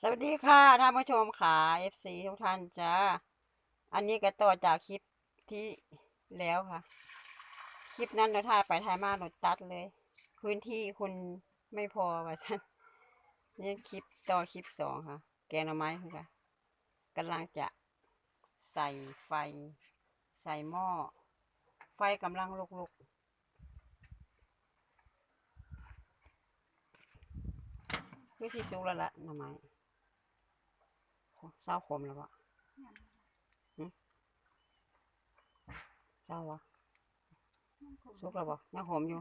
สวัสดีค่ะท่านผู้ชมค่ะ FC ทุกท่านจ้า อันนี้ก็ต่อจากคลิปที่แล้วค่ะ คลิปนั้นเราถ่ายไปถ่ายมาเราตัดเลย พื้นที่คุณไม่พอว่าสันนี่คลิปต่อคลิปสองค่ะ แกงหน่อไม้ค่ะกำลังจะใส่ไฟ ใส่หม้อ ไฟกำลังลุกๆคือที่สุกแล้วละหน่อไม้ เศร้าคมแล้วปะหึเศร้าวะสุกแล้วปะยังขมอยู่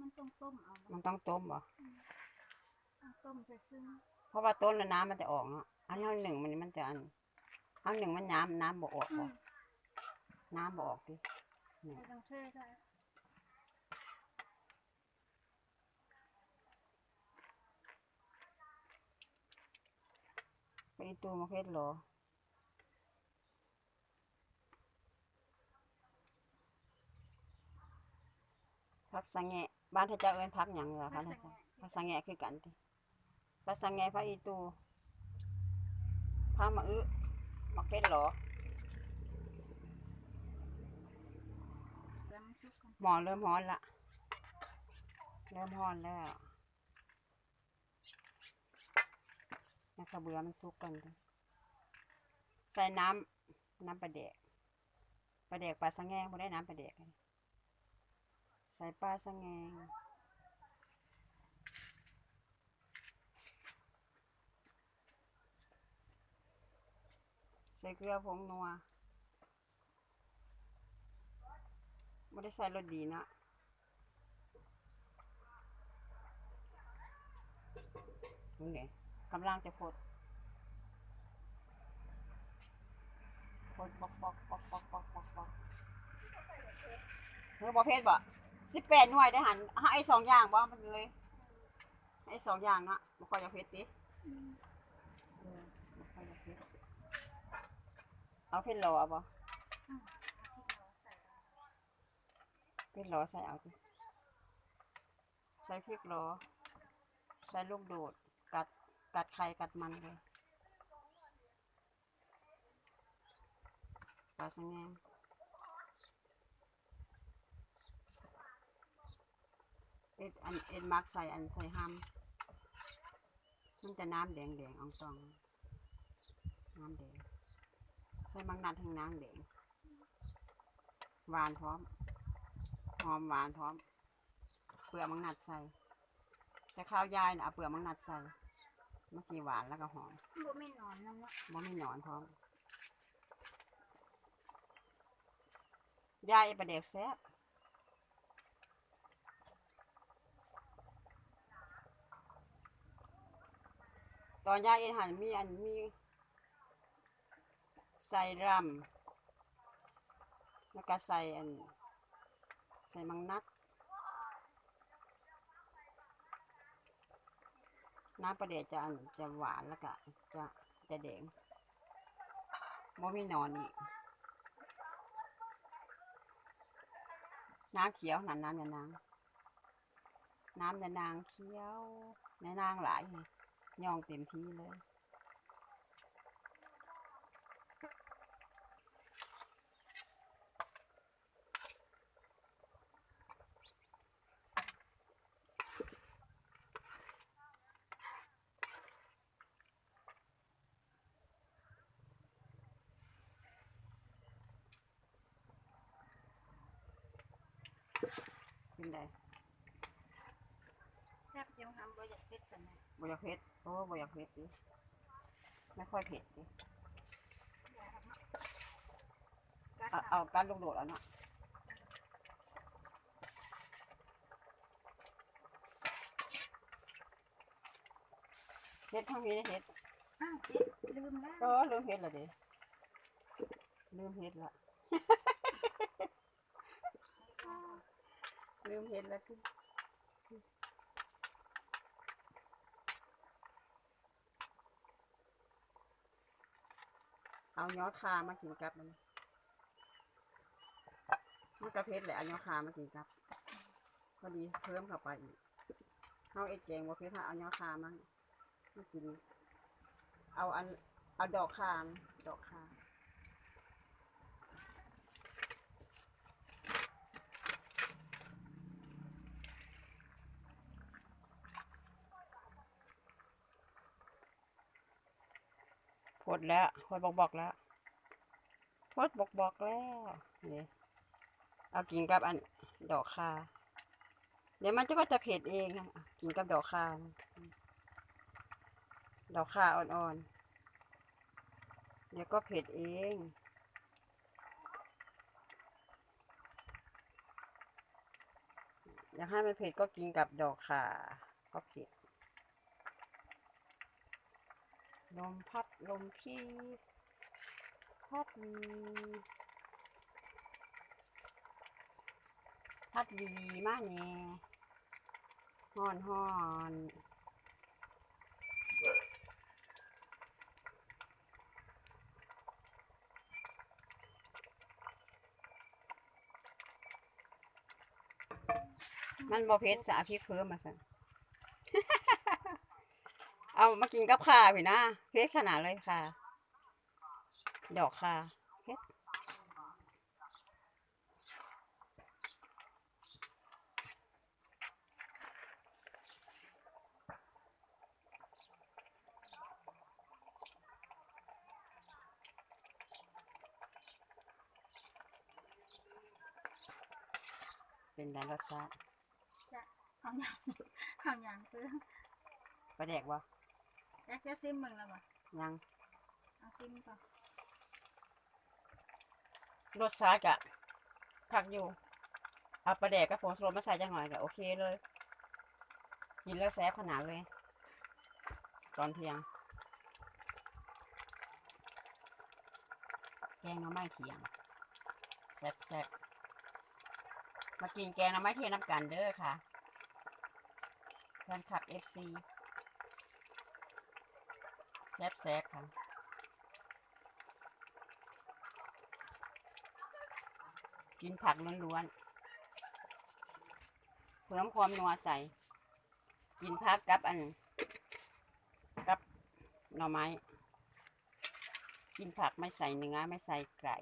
มันต้องต้มเอามันต้องต้มปะต้องต้มไปซึ่งเพราะว่าต้นแล้วน้ำมันจะออกเนาะอันนี้เอาหนึ่งมันมันจะอันเอาหนึ่งมันน้ำน้ำบ่ออกปะน้ำบ่ออกดิเนี่ยไม่ต้องเชื่อได้ ไปอีตูมาเพชรหรอพักสังแงะบ้านท่าเจ้าเอินพักหยังเหรอพักสังเงะพักสังแงะคือกันติพักสังแงะพักอีตูพักมาอึมาเพชรหรอแล้วมันสุกกันหมอเริ่มฮ้อนละเริ่มฮ้อนแล้ว นะขาเบือมันสุกกัน ใส่น้ำน้ำปลาแดกปลาแดกปลาสังแงงบ่ได้น้ำปลาแดกใส่ปลาสังแงงใส่เกลือผงนัวไม่ได้ใส่รสดีนะนี่ไง กำลังจะพดพดบอกบอกบอกบอกบอกบอกบอกเฮ้ยบอกเพศบ่สิบแปดหน่วยได้หันให้สองอย่างบ่มันเลยให้สองอย่างนะบ่ค่อยจะเพชรติเอาเพชรโลเอบ่เพชริกโหลใส่เอาดิใส่พริกโหลใส่ลูกโดดกัด กัดไข่กัดมันเลยปลาสังแงงเอ็ดอันเอ็ดมักใส่อันใส่ห้ำมันจะน้ำแดงแดงๆอ่องตองน้ำแดงใส่บางนัดทั้งน้ำแดงหวานพร้อมหอมหวานพร้อม เปลือกมังนัดใส่แต่ข้าวยายนะเอาเปลือกมังนัดใส่ มันสีหวานแล้วก็หอมบ่ไม่นอนนะวะมันไม่หนอนพร้อมยายประเด็กแซ่บตอนยายเอ็นหันมีอันมีใส่รำแล้วก็ใส่อันใส่มังนัด น้ำปลาเดชจะอันจะหวานแล้วก็จะจะแดงบ่มีนอนอีก น้ำเขียวนั่นน้ำยานาง น้ำยานางเขียวในนางหลายยย่องเต็มที่เลย เป็นไงแทบยังทำบ่อยากเผ็ดกันนะบอยากเผ็ดโอ้บอยากเผ็ดดิไม่ค่อยเผ็ดดิกัดเอาเอาเอาการลูกโดดเอาเนาะเฮ็ดทั้งนี้เฮ็ดอ้าวเจ็ดลืมแล้วก็ลืมเฮ็ดละเดิลืมเฮ็ดละ ลืมเฮ็ดละคือเอายอคามากินกับมันมันกระเพชรแหละอันยอคามากินครับพอดีเพิ่มเข้าไปอีกเอาเอ็ดแจงว่าเพชรถ้าเอายอคามมากิน เอาอันเอาดอกคามดอกคาพ ดแล้วพดบอกบอกแล้วพดบอกบอกแล้วนี่เอากินกับอันดอกคาเดี๋ยวมันจะก็จะเผ็ดเองกินกับดอกคาดอกข่าอ่อนๆเดี๋ยวก็เผ็ดเองอยากให้มันเผ็ดก็กินกับดอกขาก็เผ็ด ลมพัดลมพี่พัดดีพัดดีมากแน่ฮอนฮอนมันบ่เผ็ดสาพริเพิ่มมาสั่ เอามากินกับข่าพี่นะเผ็ดขนาดเลยค่ะ ดอกข่าเผ็ดเป็นไงรสชาติเอาอย่างเอาอย่างคือปลาแดกวะ แอ๊กจะซิมมึงแล้วบ่ยังเอาซิมก่อนรสชาติกะผักอยู่เอาปลาแดกกับผงชูรสมาใส่จังหน่อยก็โอเคเลยกินแล้วแซ่บขนาดเลย ตอนเที่ยงแกงหน้ำไม้เที่ยงแซ่บแซ่บมากินแกงหน้ำไม้เที่ยงน้ำกันเด้อค่ะแฟนคลับเอฟซี แซ่บแซ่บค่ะกินผักล้วนๆเพิ่มความนัวใส่ กินผักกับอัน กับหน่อไม้ กินผักไม่ใส่เนื้อไม่ใส่ไก่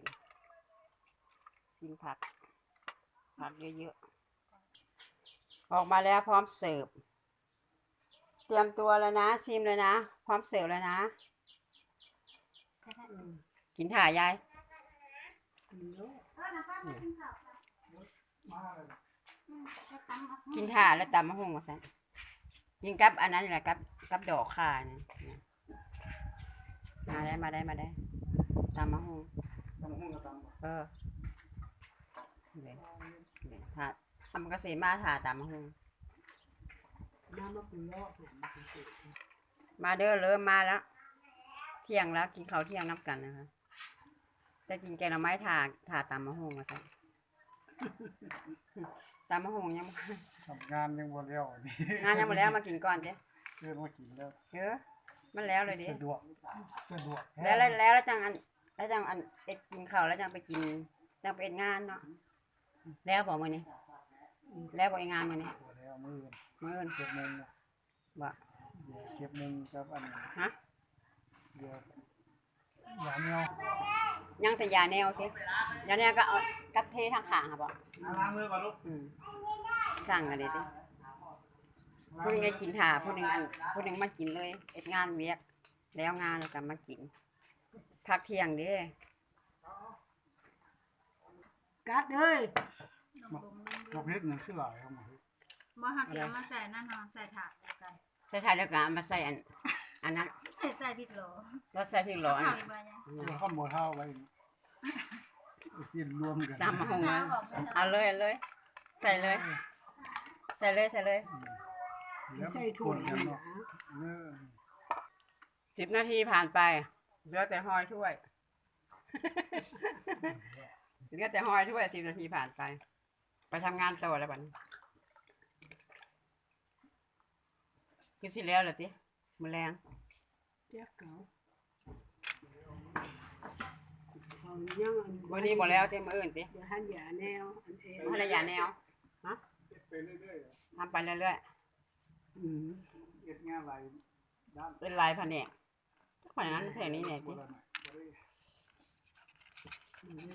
กินผัก ผักเยอะๆ ออกมาแล้วพร้อมเสิร์ฟ ตรียมตัวแล้วนะซิมเลยนะ พร้อมเสิร์ฟแล้วนะ กินถ่ายายเออนะป้ามากินข้าวค่ะอืมจะตำเอากินถ่าแล้วตำมะฮุ่งมาสันกินกับอันนั้นแหละกับกับดอกข่านะมาได้มาได้มาได้ตำมะฮุ่งตำหุ้งกับตำเออเลยเลยถ่าทำเกษตรมาถ่าตำมะฮุ่งน้ำ มะพร้าวผมมาสุดมาเด้อเริ่มมาแล้ว เที่ยงแล้วกินข้าวเที่ยงนับกันนะคะจะกินแกงหน่อไม้ถ่าถ่าตำมะฮุ่งมาสันตำมะฮุ่งยังบ่ทำงานยังบ่แล้วนี่งานยังหมดแล้วมากินก่อนเจ้เรื่องมากินแล้วเออมันแล้วเลยดิสะดวกสะดวกแล้วแล้วแล้วแล้วจังอันแล้วจังอันเอ็ดกินข้าวแล้วจังไปกินจังไปเอ็ดงานเนาะแล้วบอกมือนี้แล้วบอกเอ็ดงานมือนี้ตัว แล้วมือมืออื่นเก็บมุมนะบ่เดี๋ยวเก็บมุมกับอันฮะเดี๋ยวหยาเนียวยังแต่ยาแนวสิยาแนวก็เอากับเททางขางค่ะบ่ล้างมือก่อนลูกอืมสั่งกันเลยสิผู้หนึงก็กินถ่าผู้หนึงอันผู้หนึงมากินเลยเอ็ดงานเวียก แล้วงานแล้วก็มากินพักเที่ยงเด้กัดเลยนมบงกระเพชรหนึ่งชื่อหลายครับหมอ บ่หักเดียวมาใส่นั่นนอนใส่ถาดเดียวกันใส่ถ่ายแล้วก็เอามาใส่อันอันนั้นใส่พริกโหลแล้วใส่พริกโหลอันข้าวนั้นอีกใบเนี่ยเดี๋ยวข้าวหมูเท่าไว้กินรวมกันจำมาหงเลยเอาเลยเอาเลย ใส่เลย ใส่เลยใส่เลยใส่ถั่วกันเนาะเออสิบนาทีผ่านไปเหลือแต่หอยถ้วยเหลือแต่หอยถ้วยสิบนาทีผ่านไป ไปทำงานต่อแล้วบัดน คือสิแล้วเหรอติมือแรงแจ๊กเก๋าเอายังอันวันนี้หมดแล้วเต็มออื่นติเดี๋ยวหันยาแนวอันเองภรรยาแนวเฮ็ดไปเรื่อยๆอะทำไปเรื่อยอืมเฮ็ดงานหลายด้านๆเป็นลายแผนกแผนกนั้นแผนกนี้เนี่ยบ่ติได้น่ะบ่ได้อืม